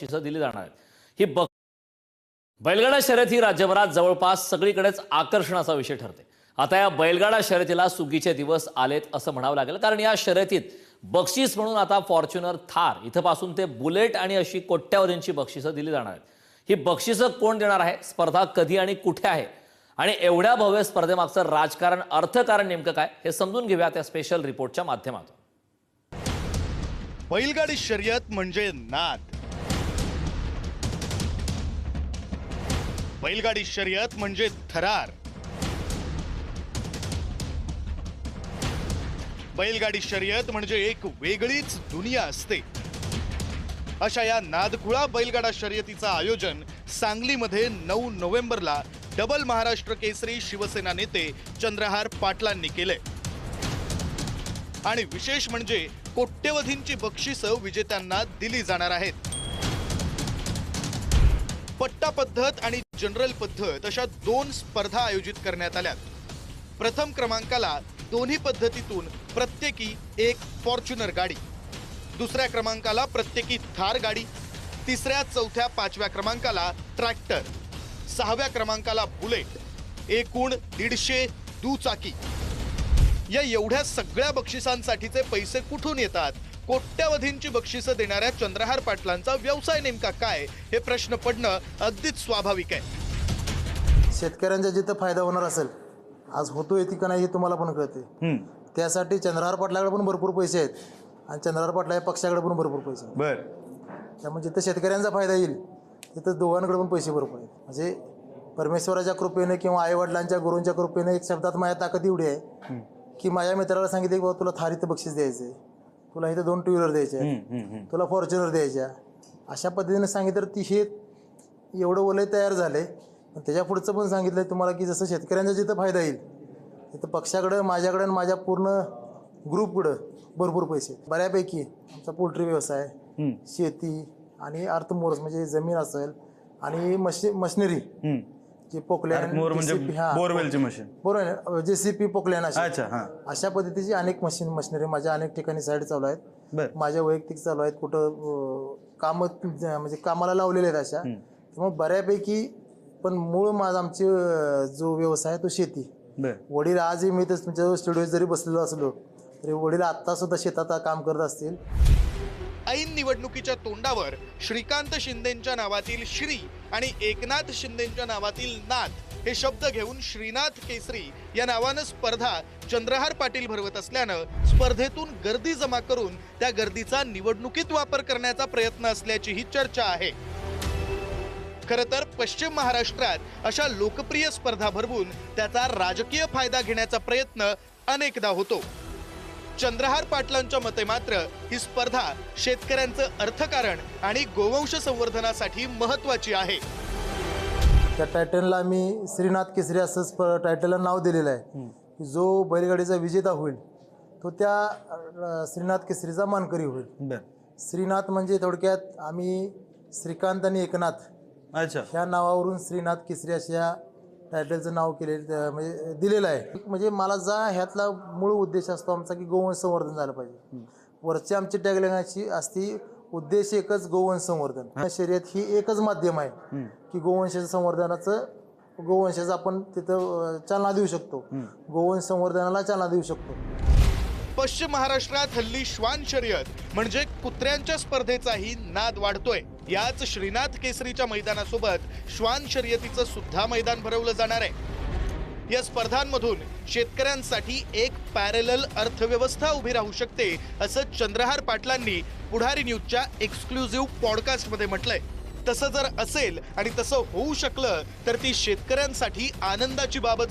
दिली जाणार आहेत. ही बघ बैलगाडा शर्यत ही राज्यभरात जवळपास सगळीकडेच आकर्षणाचा विषय ठरते. आता या बैलगाडा शर्यतीला सुगीचे दिवस आलेत असं म्हणावं लागेल कारण या शर्यतीत बक्षीस म्हणून आता फॉर्च्युनर थार इथंपासून ते बुलेट आणि अशी कोट्यावधींची बक्षिसं दिली जाणार आहेत. ही बक्षिसं कोण देणार आहे? स्पर्धा कधी आणि कुठे आहे? आणि एवढ्या भव्य स्पर्धेमागचं राजकारण अर्थकारण नेमकं काय? हे समजून घेऊया त्या स्पेशल रिपोर्टच्या माध्यमातून. बैलगाडी शर्यत म्हणजे नाद. बैलगाडी शर्यत म्हणजे थरार. बैलगाडी शर्यत म्हणजे एक वेगळीच दुनिया असते. अशा या नादखुळा बैलगाडा शर्यतीचं आयोजन सांगलीमध्ये नऊ नोव्हेंबरला डबल महाराष्ट्र केसरी शिवसेना नेते चंद्रहार पाटलांनी केले आणि विशेष म्हणजे कोट्यवधींची बक्षिसं विजेत्यांना दिली जाणार आहेत. पट्टा पद्धत आणि जनरल पद्धत अशा दोन स्पर्धा आयोजित करण्यात आल्या प्रथम क्रमांकाला दोन्ही पद्धतीतून प्रत्येकी एक फॉर्च्युनर गाडी दुसऱ्या क्रमांकाला प्रत्येकी थार गाडी तिसऱ्या चौथ्या पाचव्या क्रमांकाला ट्रॅक्टर सहाव्या क्रमांकाला बुलेट एकूण दीडशे दुचाकी. या एवढ्या सगळ्या बक्षिसांसाठीचे पैसे कुठून येतात? कोट्यावधींची बक्षिसं देणाऱ्या चंद्रहार पाटलांचा व्यवसाय नेमका काय हे प्रश्न पडणं अगदीच स्वाभाविक आहे. शेतकऱ्यांचा जिथं फायदा होणार असेल आज होतोय ती का नाही हे तुम्हाला पण कळते त्यासाठी चंद्रहार पाटलाकडे पण भरपूर पैसे आहेत आणि चंद्रहार पाटला या पक्षाकडे पण भरपूर पैसे आहेत. बर. त्यामुळे जिथं शेतकऱ्यांचा फायदा येईल तिथं दोघांकडे पण पैसे भरपूर आहेत. म्हणजे परमेश्वराच्या कृपेने किंवा आईवडिलांच्या गुरूंच्या कृपेने एक शब्दात माझ्या ताकद एवढी आहे की माझ्या मित्राला सांगितले की बाबा तुला थार इथं बक्षीस द्यायचं आहे तुला इथं दोन टू व्हीलर द्यायचे आहेत. तुला फॉर्च्युनर द्यायच्या अशा पद्धतीने सांगितलं तर ती हे एवढं वलय तयार झालंय. पण त्याच्या पुढचं पण सांगितलंय तुम्हाला की जसं शेतकऱ्यांचा जिथं फायदा येईल तिथं पक्षाकडं माझ्याकडं आणि माझ्या पूर्ण ग्रुपकडं भरपूर पैसे. बऱ्यापैकी आमचा पोल्ट्री व्यवसाय शेती आणि अर्थमोर्स म्हणजे जमीन असेल आणि मशि मशिनरी जे पोकलॅन मोर म्हणजे JCP हा, बोरवेलची मशीन बरोबर जेसीपी पोकलॅन अशी. अच्छा हा. अशा पद्धतीची अनेक मशीन मशिनरी माझ्या अनेक ठिकाणी साईड चालू आहेत. बर. माझ्या वैयक्तिक चालू आहेत कुठं काम म्हणजे कामाला लावलेले आहेत अशा. त्यामुळे बऱ्यापैकी पण मूळ माझा आमची अं, जो व्यवसाय आहे तो शेती. बर. वडील आजही मी तर तुमच्या स्टुडिओ जरी बसलेलो असलो तरी वडील आत्ता सुद्धा शेतात काम करत असतील. ऐन निवडणुकीच्या तोंडावर श्रीकांत शिंदेच्या नावातील श्री आणि एकनाथ शिंदेच्या नावातील नाथ हे शब्द घेऊन श्रीनाथ केसरी या नावानं स्पर्धा चंद्रहार पाटील भरवत असल्यानं स्पर्धेतून गर्दी जमा करून त्या गर्दीचा निवडणुकीत वापर करण्याचा प्रयत्न असल्याचीही चर्चा आहे. खर तर पश्चिम महाराष्ट्रात अशा लोकप्रिय स्पर्धा भरवून त्याचा राजकीय फायदा घेण्याचा प्रयत्न अनेकदा होतो. चंद्रहार पाटलांच्या मते मात्र ही स्पर्धा शेतकऱ्यांचं अर्थकारण आणि गोवंश संवर्धनासाठी महत्वाची आहे. त्या टायटलला आम्ही श्रीनाथ केसरी असं स्प- टायटलला नाव दिलेलं आहे. की जो बैलगाडीचा विजेता होईल तो त्या श्रीनाथ केसरीचा मानकरी होईल. श्रीनाथ म्हणजे थोडक्यात आम्ही श्रीकांत आणि एकनाथ अच्छा. ह्या नावावरून श्रीनाथ केसरी अशा टायटलचं नाव केलेलं म्हणजे दिलेलं आहे. म्हणजे मला जा ह्यातला मूळ उद्देश असतो आमचा की गोवंश संवर्धन झालं पाहिजे. वरची आमची टॅगलाईन असती उद्देश एकच गोवंश संवर्धन शर्यत ही एकच माध्यम आहे की गोवंशाच्या संवर्धनाचं गोवंशाचं आपण तिथं चालना देऊ शकतो. गोवंश संवर्धनाला चालना देऊ शकतो. पश्चिम महाराष्ट्रात हल्ली श्वान शर्यत म्हणजे कुत्र्यांच्या स्पर्धेचाही नाद वाढतोय. याच श्रीनाथ केसरीच्या मैदानासोबत श्वान शर्यतीचं सुद्धा मैदान भरवलं जाणार आहे. या स्पर्धांमधून शेतकऱ्यांसाठी एक पॅरेलल अर्थव्यवस्था उभी राहू शकते असं चंद्रहार पाटलांनी पुढारी न्यूजच्या एक्सक्लुझिव्ह पॉडकास्टमध्ये म्हटलंय. तसं जर असेल आणि तसं होऊ शकलं तर ती शेतकऱ्यांसाठी आनंदाची बाबत